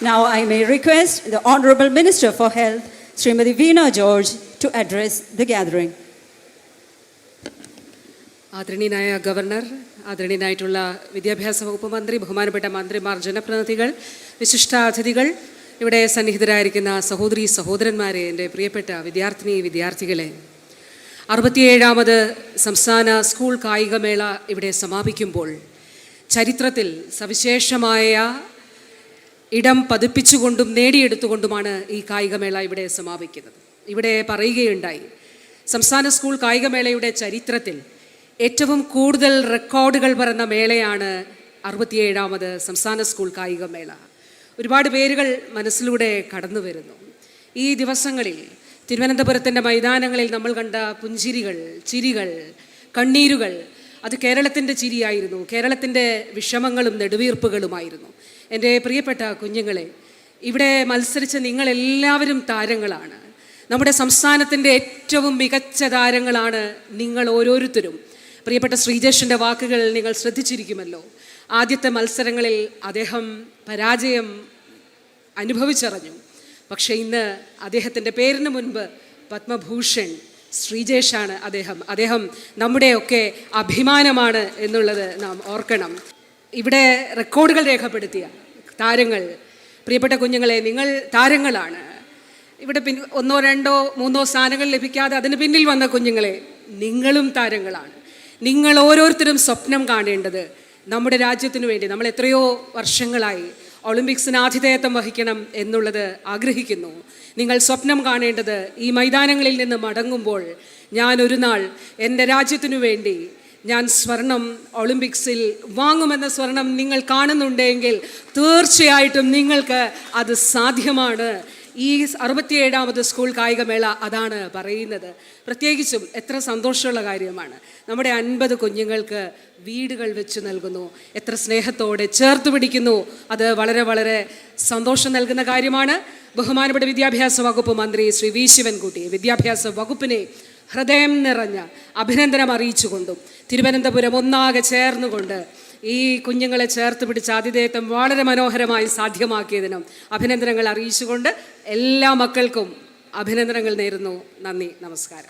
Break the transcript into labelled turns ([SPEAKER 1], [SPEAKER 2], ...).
[SPEAKER 1] Now I may request the Honorable Minister for Health, Srimati Veena George, to address the gathering.
[SPEAKER 2] ആദരണീയനായ governor ആദരണീയനായിട്ടുള്ള വിദ്യാഭ്യാസ വകുപ്പ് മന്ത്രി ബഹുമാനപ്പെട്ട മന്ത്രിമാർ ജനപ്രതിനിധികൾ വിശിഷ്ട അതിഥികൾ ഇവിടെ സന്നിഹിതരായിരിക്കുന്ന സഹോദരി സഹോദരന്മാരെ എന്റെ പ്രിയപ്പെട്ട വിദ്യാർത്ഥിനി വിദ്യാർത്ഥികളെ അറുപത്തിയേഴാമത് സംസ്ഥാന സ്കൂൾ കായികമേള ഇവിടെ സമാപിക്കുമ്പോൾ ചരിത്രത്തിൽ സവിശേഷമായ ഇടം പതിപ്പിച്ചുകൊണ്ടും നേടിയെടുത്തുകൊണ്ടുമാണ് ഈ കായികമേള ഇവിടെ സമാപിക്കുന്നത്. ഇവിടെ പറയുകയുണ്ടായി സംസ്ഥാന സ്കൂൾ കായികമേളയുടെ ചരിത്രത്തിൽ ഏറ്റവും കൂടുതൽ റെക്കോർഡുകൾ പറഞ്ഞ മേളയാണ് അറുപത്തിയേഴാമത് സംസ്ഥാന സ്കൂൾ കായികമേള. ഒരുപാട് പേരുകൾ മനസ്സിലൂടെ കടന്നു വരുന്നു. ഈ ദിവസങ്ങളിൽ തിരുവനന്തപുരത്തിന്റെ മൈതാനങ്ങളിൽ നമ്മൾ കണ്ട പുഞ്ചിരികൾ ചിരികൾ കണ്ണീരുകൾ അത് കേരളത്തിന്റെ ചിരിയായിരുന്നു. കേരളത്തിന്റെ വിഷമങ്ങളും നെടുവീർപ്പുകളുമായിരുന്നു. എന്റെ പ്രിയപ്പെട്ട കുഞ്ഞുങ്ങളെ ഇവിടെ മത്സരിച്ച നിങ്ങളെല്ലാവരും താരങ്ങളാണ്. നമ്മുടെ സംസ്ഥാനത്തിന്റെ ഏറ്റവും മികച്ച താരങ്ങളാണ് നിങ്ങൾ ഓരോരുത്തരും. പ്രിയപ്പെട്ട ശ്രീജേഷിന്റെ വാക്കുകൾ നിങ്ങൾ ശ്രദ്ധിച്ചിരിക്കുമല്ലോ. ആദ്യത്തെ മത്സരങ്ങളിൽ അദ്ദേഹം പരാജയം അനുഭവിച്ചറിഞ്ഞു. പക്ഷേ ഇന്ന് അദ്ദേഹത്തിന്റെ പേരിന് മുൻപ് പത്മഭൂഷൺ ശ്രീജേഷാണ് അദ്ദേഹം. അദ്ദേഹം നമ്മുടെയൊക്കെ അഭിമാനമാണ് എന്നുള്ളത് നാം ഓർക്കണം. ഇവിടെ റെക്കോർഡുകൾ രേഖപ്പെടുത്തിയ താരങ്ങൾ പ്രിയപ്പെട്ട കുഞ്ഞുങ്ങളെ നിങ്ങൾ താരങ്ങളാണ്. ഇവിടെ പിൻ ഒന്നോ രണ്ടോ മൂന്നോ സ്ഥാനങ്ങൾ ലഭിക്കാതെ അതിന് പിന്നിൽ വന്ന കുഞ്ഞുങ്ങളെ നിങ്ങളും താരങ്ങളാണ്. നിങ്ങൾ ഓരോരുത്തരും സ്വപ്നം കാണേണ്ടത് നമ്മുടെ രാജ്യത്തിനു വേണ്ടി. നമ്മൾ എത്രയോ വർഷങ്ങളായി ഒളിമ്പിക്സിന് ആതിഥേയത്വം വഹിക്കണം എന്നുള്ളത് ആഗ്രഹിക്കുന്നു. നിങ്ങൾ സ്വപ്നം കാണേണ്ടത് ഈ മൈതാനങ്ങളിൽ നിന്ന് മടങ്ങുമ്പോൾ ഞാൻ ഒരു നാൾ എന്റെ രാജ്യത്തിനു വേണ്ടി ഞാൻ സ്വർണം ഒളിമ്പിക്സിൽ വാങ്ങുമെന്ന സ്വർണം നിങ്ങൾ കാണുന്നുണ്ടെങ്കിൽ തീർച്ചയായിട്ടും നിങ്ങൾക്ക് അത് സാധ്യമാണ് ഈ അറുപത്തിയേഴാമത് സ്കൂൾ കായികമേള അതാണ് പറയുന്നത്. പ്രത്യേകിച്ചും എത്ര സന്തോഷമുള്ള കാര്യമാണ്. നമ്മുടെ അൻപത് കുഞ്ഞുങ്ങൾക്ക് വീടുകൾ വെച്ച് നൽകുന്നു. എത്ര സ്നേഹത്തോടെ ചേർത്ത് പിടിക്കുന്നു. അത് വളരെ വളരെ സന്തോഷം നൽകുന്ന കാര്യമാണ്. ബഹുമാനപ്പെട്ട വിദ്യാഭ്യാസ വകുപ്പ് മന്ത്രി ശ്രീ വി ശിവൻകുട്ടി വിദ്യാഭ്യാസ വകുപ്പിനെ ഹൃദയം നിറഞ്ഞ അഭിനന്ദനം അറിയിച്ചുകൊണ്ടും തിരുവനന്തപുരം ഒന്നാകെ ചേർന്നുകൊണ്ട് ഈ കുഞ്ഞുങ്ങളെ ചേർത്ത് പിടിച്ച ആതിഥേയത്വം വളരെ മനോഹരമായി സാധ്യമാക്കിയതിനും അഭിനന്ദനങ്ങൾ അറിയിച്ചുകൊണ്ട് എല്ലാ മക്കൾക്കും അഭിനന്ദനങ്ങൾ നേരുന്നു. നന്ദി നമസ്കാരം.